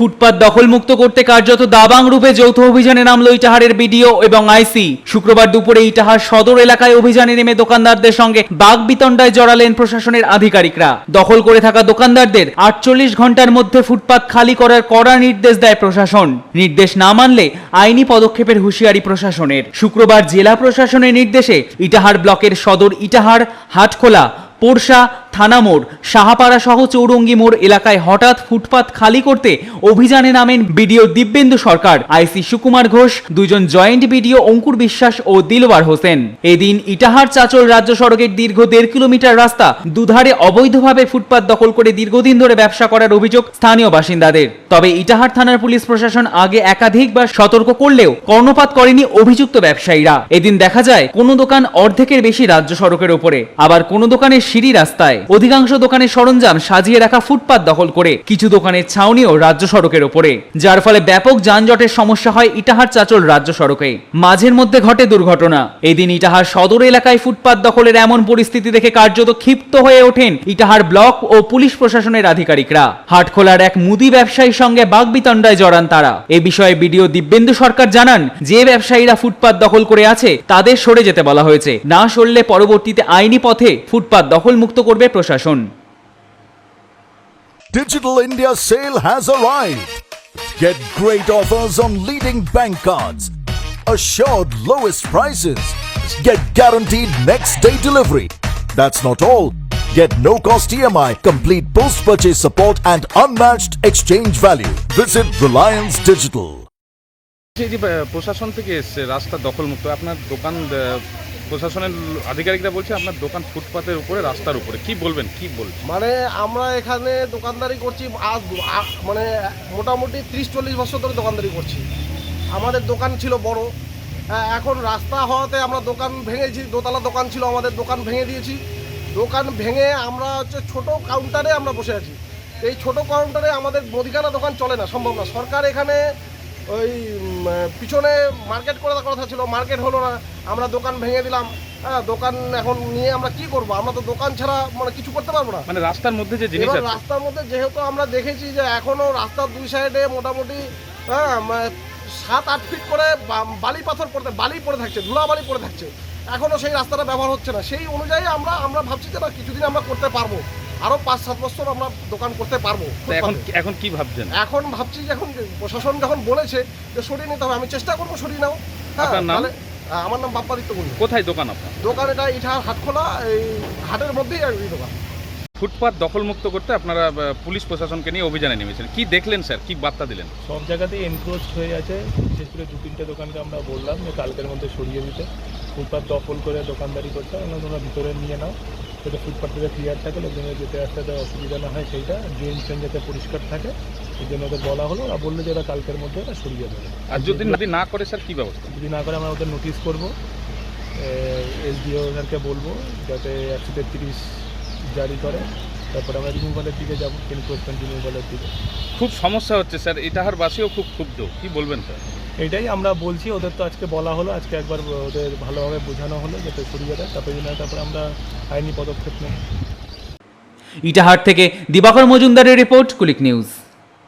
ফুটপাত দখলমুক্ত করতে কার্যত দাবাং রূপে যৌথ অভিযানে নামলো ইটাহারের বিডিও এবং আইসি। শুক্রবার দুপুরে ইটাহার সদর এলাকায় অভিযানে নেমে দোকানদারদের সঙ্গে বাঘ বিতণ্ডায় জড়ালেন প্রশাসনের আধিকারিকরা। দখল করে থাকা দোকানদারদের আটচল্লিশ ঘণ্টার মধ্যে ফুটপাত খালি করার কড়া নির্দেশ দেয় প্রশাসন। নির্দেশ না মানলে আইনি পদক্ষেপের হুঁশিয়ারি প্রশাসনের। শুক্রবার জেলা প্রশাসনের নির্দেশে ইটাহার ব্লকের সদর ইটাহার, হাটখোলা, পোরশা থানামোড় সাহাপাড়া সহ চৌরঙ্গি মোড় এলাকায় হঠাৎ ফুটপাত খালি করতে অভিযানে নামেন বিডিও দিব্যেন্দু সরকার। আইসি সুকুমার ঘোষ দুজন জয়েন্ট বিডিও অঙ্কুর বিশ্বাস ও দিলওয়ার হোসেন। এদিন ইটাহার চাচল রাজ্য সড়কের দীর্ঘ দেড় কিলোমিটার রাস্তা দুধারে অবৈধভাবে ফুটপাত দখল করে দীর্ঘদিন ধরে ব্যবসা করার অভিযোগ স্থানীয় বাসিন্দাদের। তবে ইটাহার থানার পুলিশ প্রশাসন আগে একাধিকবার সতর্ক করলেও কর্ণপাত করেনি অভিযুক্ত ব্যবসায়ীরা। এদিন দেখা যায়, কোনো দোকান অর্ধেকের বেশি রাজ্য সড়কের ওপরে, আবার কোনো দোকানের সিঁড়ি রাস্তায়। অধিকাংশ দোকানের সরঞ্জাম সাজিয়ে রাখা ফুটপাত দখল করে, কিছু দোকানের ছাউনিও রাজ্য সড়কের ওপরে। যার ফলে ব্যাপক যানজটের সমস্যা হয় ইটাহার চাচল রাজ্য সড়কে। মাঝের মধ্যে ঘটে দুর্ঘটনা। এদিন ইটাহার সদর এলাকায় ফুটপাত দখলের এমন পরিস্থিতি দেখে কার্যত ক্ষিপ্ত হয়ে ওঠেন ইটাহার ব্লক ও পুলিশ প্রশাসনের আধিকারিকরা। হাটখোলার এক মুদি ব্যবসায়ীর সঙ্গে বাগবিতণ্ডায় জড়ান তারা। এ বিষয়ে বিডিও দিব্যেন্দু সরকার জানান, যে ব্যবসায়ীরা ফুটপাত দখল করে আছে, তাদের সরে যেতে বলা হয়েছে। না সরলে পরবর্তীতে আইনি পথে ফুটপাত দখল মুক্ত করবে প্রশাসন Digital India sale has arrived. Get great offers on leading bank cards, assured lowest prices, get guaranteed next day delivery. That's not all. Get no cost EMI, complete post purchase support, and unmatched exchange value. Visit Reliance Digital. এই যে আহ, প্রশাসন থেকে এসছে রাস্তা দখলমুক্ত আপনার দোকান আহ, প্রশাসনের আধিকারিকরা বলছে আপনার দোকান ফুটপাতের উপরে রাস্তার উপরে। কি বলবেন কি বলবেন? মানে আমরা এখানে দোকানদারি করছি আজ মানে মোটামুটি ত্রিশ চল্লিশ বছর ধরে দোকানদারি করছি। আমাদের দোকান ছিল বড়। হ্যাঁ, এখন রাস্তা হওয়াতে আমরা দোকান ভেঙেছি দোতলা দোকান ছিল আমাদের দোকান ভেঙে দিয়েছি। দোকান ভেঙে আমরা হচ্ছে ছোট কাউন্টারে আমরা বসে আছি। এই ছোট কাউন্টারে আমাদের মুদিখানা দোকান চলে না সম্ভব না। সরকার এখানে ওই পিছনে মার্কেট করে দেওয়ার কথা ছিল মার্কেট হলো না আমরা দোকান ভেঙে দিলাম। হ্যাঁ দোকান এখন নিয়ে আমরা কি করব? আমরা তো দোকান ছাড়া মানে কিছু করতে পারব না। মানে রাস্তার মধ্যে যে জিনিস এবার রাস্তার মধ্যে যেহেতু আমরা দেখেছি যে এখনও রাস্তার দুই সাইডে মোটামুটি হ্যাঁ সাত আট ফিট করে বালি পাথর পড়তে বালি পড়ে থাকছে ধুলা বালি পড়ে থাকছে। এখনও সেই রাস্তাটা ব্যবহার হচ্ছে না। সেই অনুযায়ী আমরা আমরা ভাবছি যে না কিছুদিন আমরা করতে পারব। আরও পাঁচ সাত বছর আমরা দোকান করতে পারব। এখন ফুটপাতে। এখন কি ভাবছেন? এখন ভাবছি যে এখন যে প্রশাসন যখন বলেছে যে সরিয়ে নিতে হবে আমি চেষ্টা করব সরিয়ে নাও হ্যাঁ তাহলে আমার নাম বাপ্পাদিত্য গুলি কোথায় দোকান আপনার? দোকান এটা ইটাহার হাটখোলা এই হাটের মধ্যেই আর এই দোকান। ফুটপাত দখলমুক্ত করতে আপনারা পুলিশ প্রশাসনকে নিয়ে অভিযানে নেমেছেন। কি দেখলেন স্যার? কি বার্তা দিলেন? সব জায়গাতেই এনক্রোচ হয়ে আছে। বিশেষ করে দু তিনটে দোকানকে আমরা বললাম যে কালকের মধ্যে সরিয়ে দিতে। ফুটপাথ দখল করে দোকানদারি করতে আমরা তোমরা ভিতরে নিয়ে নাও। যাতে ফুটপাথ থেকে ক্লিয়ার থাকে লোকজনের যেতে আসতে যাতে অসুবিধা না হয় সেইটা। ড্রেন ট্রেন যাতে পরিষ্কার থাকে সেই জন্য ওদের বলা হলো। ওরা বলল যে ওরা কালকের মধ্যে ওরা সরিয়ে দেবে। আর যদি যদি না করে স্যার কী ব্যবস্থা? যদি না করে আমরা ওদের নোটিশ করব। এসডিও স্যারকে বলব যাতে একশো তেত্রিশ জারি করে। তারপরে আমরা রিমুভালের দিকে যাব এনক্রোচমেন্ট রিমুভালের দিকে। খুব সমস্যা হচ্ছে স্যার। ইটাহার বাসীও খুব ক্ষুব্ধ। কি বলবেন স্যার? এটাই আমরা বলছি, ওদের তো আজকে বলা হলো, আজকে একবার ওদের ভালোভাবে বোঝানো হলো যাতে সরিয়ে দেয় তারপরে তারপরে আমরা আইনি পদক্ষেপ নেব ইটাহার থেকে দিবাকর মজুমদারের রিপোর্ট, কুলিক নিউজ।